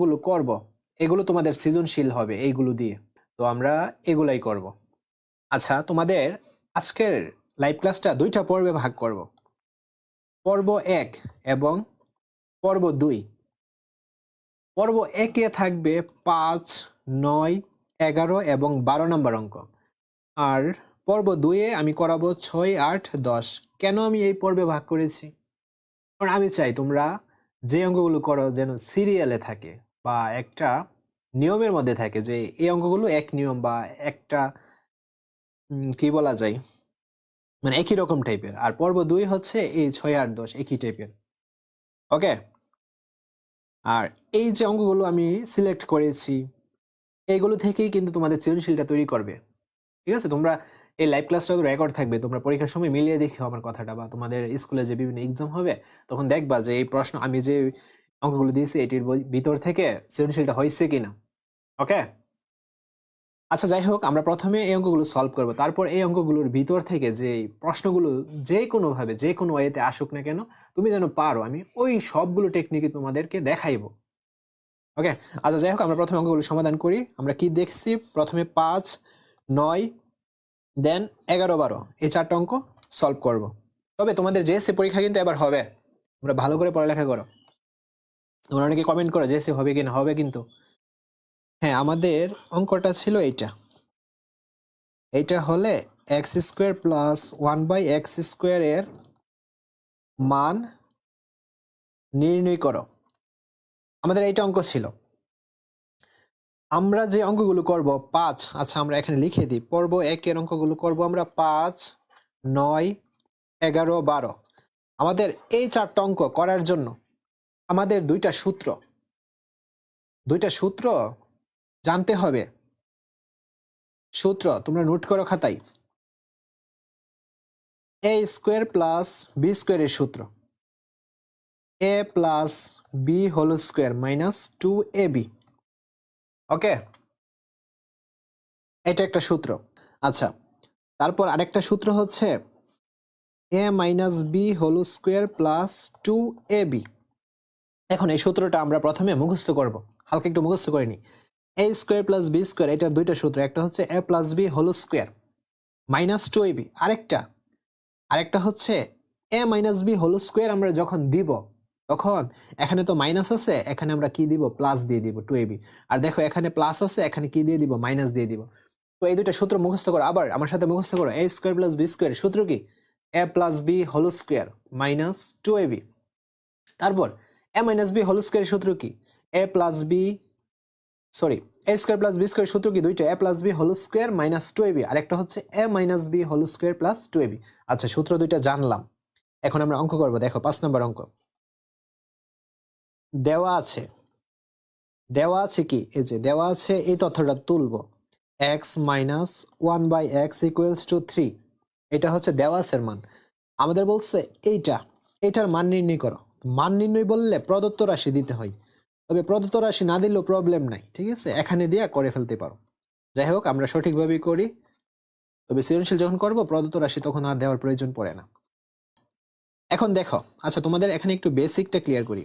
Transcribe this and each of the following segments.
গুলো করব। এগুলো তোমাদের সৃজনশীল হবে এইগুলো দিয়ে। তো আমরা এগুলাই করব। আচ্ছা তোমাদের আজকের লাইভ ক্লাসটা দুইটা পর্বে ভাগ করব। পর্ব এক এবং পর্ব দুই। পর্ব একে থাকবে পাঁচ, নয়, এগারো এবং বারো নম্বর অঙ্ক। আর পর্ব দুইয়ে আমি করাবো ছয়, আট, দশ। কেন আমি এই পর্বে ভাগ করেছি? কারণ আমি চাই তোমরা যে অঙ্কগুলো করো যেন সিরিয়ালে থাকে। বা একটা নিয়মের মধ্যে থাকে যে এই অঙ্কগুলো এক নিয়ম বা একটা কি বলা যায়? মানে একই রকম টাইপের। আর পর্ব দুই হচ্ছে এই ছয় আট দশ একই টাইপের। ওকে? আর এই যে অঙ্কগুলো আমি সিলেক্ট করেছি এইগুলো থেকেই কিন্তু তোমাদের সৃজনশীলটা তৈরি করবে। ঠিক আছে? তোমরা এই লাইভ ক্লাসটা রেকর্ড থাকবে। তোমরা পরীক্ষার সময় মিলিয়ে দেখো আমার কথাটা বা তোমাদের স্কুলে যে বিভিন্ন এক্সাম হবে, তখন দেখবা যে এই প্রশ্ন আমি যে অঙ্কগুলো দিয়েছি, এটির ভিতর থেকে সৃজনশীলটা হয়েছে কিনা? ওকে? আচ্ছা যাই হোক, আমরা প্রথমে এই অঙ্কগুলো সলভ করব। তারপর এই অঙ্কগুলোর ভিতর থেকে যে প্রশ্নগুলো যে কোনোভাবে, যে কোনো ওয়েতে আসুক না কেন, তুমি যেন পারো, আমি ওই সবগুলো টেকনিকই তোমাদেরকে দেখাইবো। ওকে? আচ্ছা যাই হোক, আমরা প্রথমে অঙ্কগুলো সমাধান করি। আমরা কি দেখছি? প্রথমে পাঁচ, নয়, দেন এগারো, বারো। এই চারটা অঙ্ক সলভ করব। তবে তোমাদের জেএসসি পরীক্ষা কিন্তু এবার হবে। তোমরা ভালো করে পড়ালেখা করো। তোমরা অনেকে কমেন্ট করো জেএসসি হবে কিনা, হবে কিন্তু। হ্যাঁ আমাদের অঙ্কটা ছিল এইটা। এইটা হলে x square plus one by x square এর মান নির্ণয় করো। আমাদের এইটা অঙ্ক ছিল। আমরা যে অঙ্কগুলো করব, পাঁচ আচ্ছা আমরা এখানে লিখে দিই। পর্ব একের অঙ্কগুলো করব আমরা পাঁচ, নয়, এগারো, বারো। আমাদের এই চারটা অঙ্ক করার জন্য আমাদের দুইটা সূত্র। দুইটা সূত্র জানতে হবে। সূত্র, তোমরা নোট করো খাতায়। এ স্কোয়ার প্লাস বি স্কোয়ারের সূত্র। A plus B whole square minus two A B okay এটা একটা সূত্র। আচ্ছা তারপর আরেকটা সূত্র হচ্ছে A minus B whole square plus two A B এখন এই সূত্রটা আমরা প্রথমে মুখস্থ করব। হালকা একটু মুখস্থ করে নিই। A square plus B square এটার দুইটা সূত্র, একটা হচ্ছে A plus B whole square minus two A B আরেকটা আরেকটা হচ্ছে A minus B whole square আমরা যখন দিব, তখন এখানে তো মাইনাস আছে, এখানে আমরা কি দিব? প্লাস দিয়ে দিব টু এবি আর দেখো এখানে প্লাস আছে, এখানে কি দিয়ে দিব? মাইনাস দিয়ে দিব। তো এই দুইটা সূত্র মুখস্থ করো। আবার আমার সাথে মুখস্থ করো। A square plus B square সূত্র কি? A plus B whole square minus two AB তারপর A minus B whole square সূত্র কি? A plus B sorry A square plus B square সূত্র কি দুইটা? A plus B whole square minus two AB আরেকটা হচ্ছে A minus B whole square plus two আচ্ছা সূত্র দুইটা জানলাম। এখন আমরা অঙ্ক করব, দেখো, পাঁচ নম্বর অঙ্ক। দেওয়া আছে। দেওয়া আছে কি? এই যে, দেওয়া আছে, এই তথ্যটা তুলবো। X minus one by x equals to three এটা হচ্ছে দেওয়া আছের মান। আমাদের বলছে এইটা। এইটার মান নির্ণয় করো। মান নির্ণয় বললে প্রদত্ত রাশি দিতে হয়। তবে প্রদত্ত রাশি না দিলেও প্রবলেম নাই, ঠিক আছে? এখানে দিয়ে করে ফেলতে পারো। যাই হোক, আমরা সঠিকভাবেই করি। তবে সৃজনশীল যখন করব, প্রদত্ত রাশি তখন আর দেওয়ার প্রয়োজন পড়ে না। এখন দেখো আচ্ছা তোমাদের এখানে একটু বেসিকটা ক্লিয়ার করি।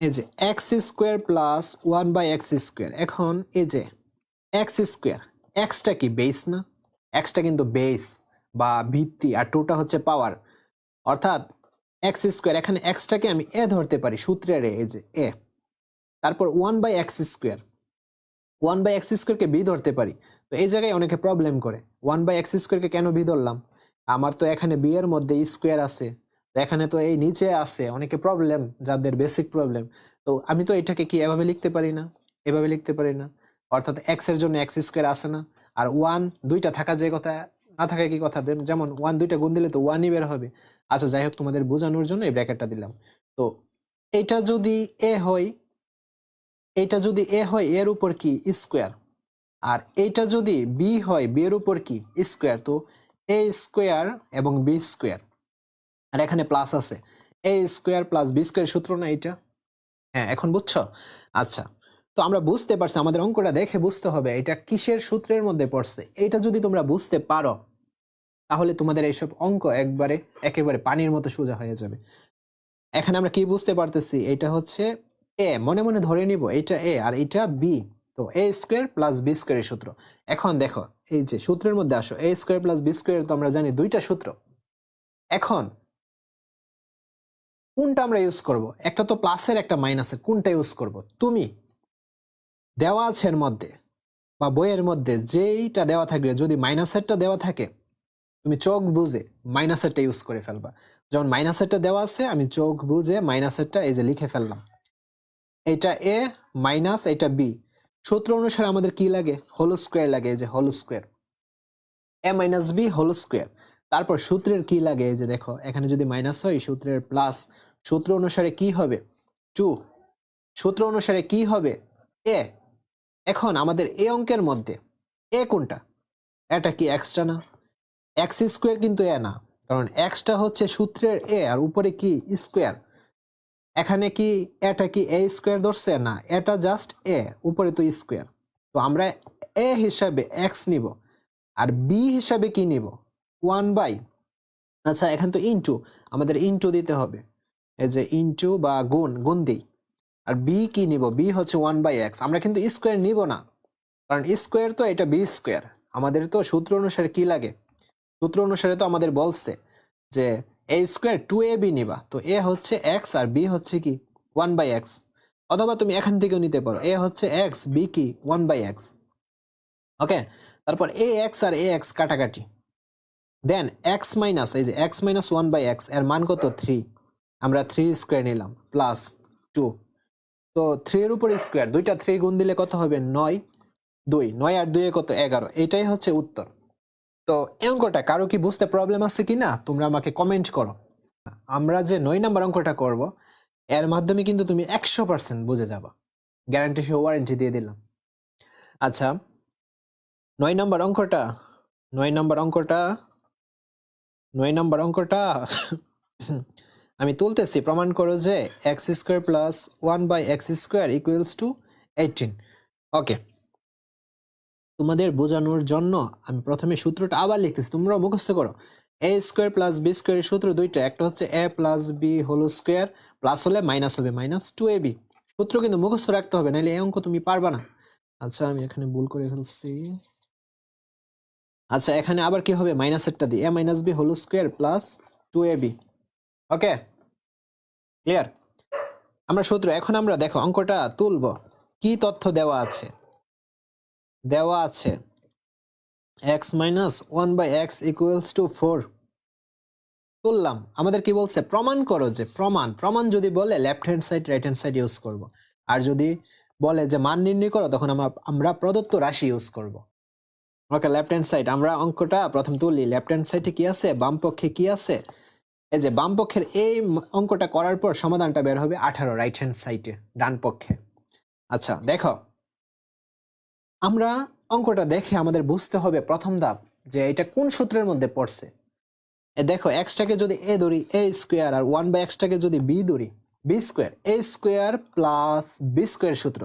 এই যে x square plus one by x square এখন এই যে এক্স স্কোয়ার এক্সটা কি বেস না? এক্সটা কিন্তু বেস বা ভিত্তি, আর টুটা হচ্ছে পাওয়ার অর্থাৎ এক্স স্কোয়ার, এখানে এক্সটাকে আমি এ ধরতে পারি সূত্রের এ যে এ। তারপর one by x square, one by x স্কোয়ারকে বি ধরতে পারি। তো এই জায়গায় অনেকে প্রবলেম করে, ওয়ান বাই এক্স স্কোয়ারকে কেন বি ধরলাম? আমার তো এখানে বি এর মধ্যে স্কোয়ার আছে, তো এখানে তো এই নিচে আছে, অনেকে প্রবলেম যাদের বেসিক প্রবলেম তো আমি তো এটাকে কি এভাবে লিখতে পারি না? এভাবে লিখতে পারি না। অর্থাৎ এক্সের জন্য এক্স স্কোয়ার আসে না। আর ওয়ান দুইটা থাকা যে কথা না থাকা কি কথা? যেমন ওয়ান দুইটা গুণ দিলে তো ওয়ানই বের হবে। আচ্ছা যাই হোক, তোমাদের বোঝানোর জন্য এই ব্র্যাকেটটা দিলাম। তো এটা যদি এ হয়, এটা যদি এ হয় এর উপর কি? স্কোয়ার আর এইটা যদি বি হয় বি এর উপর কি? স্কোয়ার তো এ স্কোয়ার এবং বি স্কোয়ার আর এখানে প্লাস আছে। A square plus B square সূত্র না এটা? হ্যাঁ এখন বুঝছ? আচ্ছা। তো আমরা বুঝতে পারছি, আমাদের অঙ্কটা দেখে বুঝতে হবে এটা কিসের সূত্রের মধ্যে পড়ছে। এটা যদি তোমরা বুঝতে পারো, তাহলে তোমাদের এইসব অঙ্ক একবারে, একেবারে পানির মতো সোজা হয়ে যাবে। এখানে আমরা কি বুঝতে পারতেছি? এটা হচ্ছে এ মনে মনে ধরে নিব এটা এ আর এটা বি তো এ স্কোয়ার প্লাস বি স্কোয়ারের সূত্র। এখন দেখো, এই যে সূত্রের মধ্যে আসো A square plus B square তো আমরা জানি দুইটা সূত্র। এখন কোনটা আমরা ইউজ করব? একটা তো প্লাসের একটা মাইনাসের কোনটা ইউজ করব? তুমি দেওয়া আছে এর মধ্যে বা বইয়ের মধ্যে যেইটা দেওয়া থাকবে, যদি মাইনাসেরটা দেওয়া থাকে, তুমি চোখ বুঝে মাইনাসেরটা ইউজ করে ফেলবা। যেমন মাইনাসেরটা দেওয়া আছে, আমি চোখ বুঝে মাইনাসেরটা এই যে লিখে ফেললাম। এটা এ মাইনাস এটা বি সূত্র অনুসারে আমাদের কি লাগে? হোল স্কোয়ার লাগে, এই যে whole square A minus B whole square তারপর সূত্রের কি লাগে? এই যে দেখো, এখানে যদি মাইনাস হয়, সূত্রের প্লাস সূত্র অনুসারে কি হবে? টু সূত্র অনুসারে কি হবে? এ এখন আমাদের এ অঙ্কের মধ্যে এ কোনটা? এটা কি এক্সটা না? এক্স স্কোয়ার কিন্তু এ না, কারণ এক্সটা হচ্ছে সূত্রের এ আর উপরে কি স্কোয়ার এখানে কি এটা কি এ স্কোয়ার ধরছে? না, এটা জাস্ট এ উপরে তো স্কোয়ার তো আমরা এ হিসাবে এক্স নিব আর বি হিসাবে কি নিব? ওয়ান বাই আচ্ছা এখানে তো ইনটু আমাদের ইনটু দিতে হবে। এই যে ইনটু বা গুণ গুণ দিই। আর বি কি নিব? বি হচ্ছে ওয়ান বাই এক্স আমরা কিন্তু স্কোয়ার নিব না। কারণ স্কোয়ার তো এটা বি স্কোয়ার আমাদের তো সূত্র অনুসারে কি লাগে? সূত্র অনুসারে তো আমাদের বলছে যে A square two A B নিবা। তো এ হচ্ছে এক্স আর বি হচ্ছে কি? ওয়ান বাই এক্স অথবা তুমি এখান থেকেও নিতে পারো। এ হচ্ছে এক্স বি কি? ওয়ান বাই এক্স ওকে তারপর এ এক্স আর এ এক্স কাটাকাটি। দেন এক্স মাইনাস এই যে এক্স মাইনাস ওয়ান বাই এক্সের মান কত? থ্রি আমরা থ্রি স্কোয়ার নিলাম প্লাস টু তো থ্রি এর উপর স্কোয়ার দুইটা থ্রি গুণ দিলে কত হবে? নয়, দুই। নয় আর দুইয়ে কত? এগারো। এটাই হচ্ছে উত্তর। তো এই অঙ্কটা কারও কি বুঝতে প্রবলেম আছে কি না? তোমরা আমাকে কমেন্ট করো। আমরা যে নয় নাম্বার অঙ্কটা করব, এর মাধ্যমে কিন্তু তুমি একশো পার্সেন্ট বুঝে যাবা। গ্যারান্টি সহ ওয়ারেন্টি দিয়ে দিলাম। আচ্ছা নয় নাম্বার অঙ্কটা, নয় নাম্বার অঙ্কটা, নয় নাম্বার অঙ্কটা আমি তুলতেছি, প্রমাণ করো যে x square plus one by x square equals to eighteen okay তোমাদের বোঝানোর জন্য আমি প্রথমে সূত্রটা আবার লিখতেছি তোমরা মুখস্থ করো। এ স্কোয়ার প্লাস বি স্কোয়ারের সূত্র দুইটা, একটা হচ্ছে A plus B whole square plus হলে মাইনাস হবে মাইনাস টু এ বি সূত্র কিন্তু মুখস্থ রাখতে হবে, নাহলে এই অঙ্ক তুমি পারবা না। আচ্ছা আমি এখানে ভুল করে ফেলছি। আচ্ছা এখানে আবার কি হবে? মাইনাসেরটা দিই। A minus B whole square plus two A B okay clear আমরা সূত্র, এখন আমরা দেখো অঙ্কটা তুলব। কি তথ্য দেওয়া আছে? দেওয়া আছে X minus one by X equals to four তুললাম। আমাদের কি বলছে? প্রমাণ করো যে, প্রমাণ। প্রমাণ যদি বলে left hand side right hand side use করব। আর যদি বলে যে, মান নির্ণয় করো, তখন আমরা আমরা প্রদত্ত রাশি ইউজ করব। ওকে লেফট হ্যান্ড সাইড আমরা অঙ্কটা প্রথম তুলি। লেফট হ্যান্ড সাইডে কি আছে? বাম পক্ষে কি আছে? এই যে বাম পক্ষের এই অঙ্কটা করার পর সমাধানটা বের হবে আঠারো রাইট হ্যান্ড সাইডে ডান পক্ষে। আচ্ছা দেখো। আমরা অঙ্কটা দেখে আমাদের বুঝতে হবে প্রথম ধাপ যে এটা কোন সূত্রের মধ্যে পড়ছে। দেখো এক্সটাকে যদি এ ধরি এ স্কোয়ার আর ওয়ান বাই এক্সটাকে যদি বি ধরি B square A square plus B square সূত্র।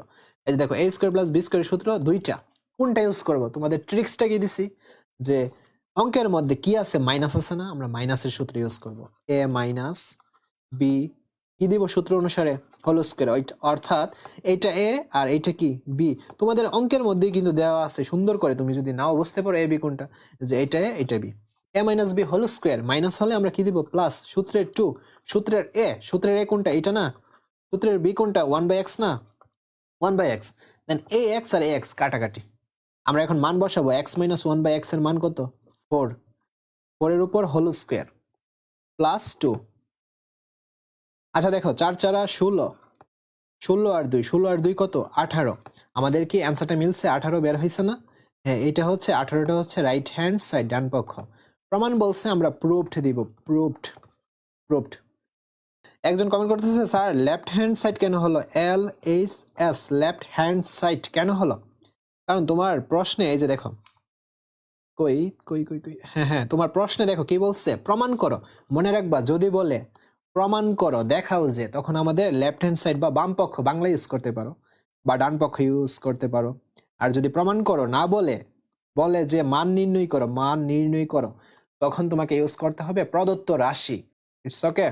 এই যে দেখো A square plus B square সূত্র দুইটা। কোনটা ইউজ করব? তোমাদের ট্রিক্সটা কি দিছি? যে অঙ্কের মধ্যে কি আছে? মাইনাস আছে না? আমরা মাইনাসের সূত্র ইউজ করব। এ মাইনাস বি কি দিব সূত্র অনুসারে? হোল স্কোয়ার অর্থাৎ এইটা এ আর এইটা কি? বি তোমাদের অঙ্কের মধ্যে কিন্তু দেওয়া আছে, সুন্দর করে তুমি যদি নাও বুঝতে পারো এ বি কোনটা? যে এটা এ এটা B A minus B whole square minus হলে আমরা কি দিব? প্লাস সূত্রের টু সূত্রের এ সূত্রের এ কোনটা? এটা না? সূত্রের বি কোনটা? ওয়ান বাই এক্স না? One by X then A X R A x কাটাকাটি। আমরা এখন মান বসাবো এক্স মাইনাস ওয়ান বাই এক্সের মান কত? ফোর ফোরের উপর হোল স্কোয়ার প্লাস টু আচ্ছা দেখো, চার চারা ষোলো ষোলো আর দুই, ষোলো আর দুই কত? আঠারো। আমাদের কি অ্যান্সারটা মিলছে, আঠারো বের হয়েছে না? হ্যাঁ এটা হচ্ছে, আঠারোটা হচ্ছে রাইট হ্যান্ড সাইড ডান পক্ষ। প্রমাণ বলছে আমরা প্রুভড দিব প্রুভড প্রুভড একজন কমেন্ট করতেছে, স্যার লেফট হ্যান্ড সাইড কেন হলো? L H S left hand side কেন হলো? কারণ তোমার প্রশ্নে এই যে দেখো কই কই কই কই? হ্যাঁ হ্যাঁ তোমার প্রশ্নে দেখো কি বলছে? প্রমাণ করো। মনে রাখবা, যদি বলে, প্রমাণ করো, দেখাও যে, তখন আমাদের লেফট হ্যান্ড সাইড বা বাম পক্ষ বাংলা ইউজ করতে পারো। বা ডান পক্ষ ইউজ করতে পারো। আর যদি প্রমাণ করো, না বলে বলে যে মান নির্ণয় করো, মান নির্ণয় করো, তখন তোমাকে ইউজ করতে হবে প্রদত্ত রাশি। It's okay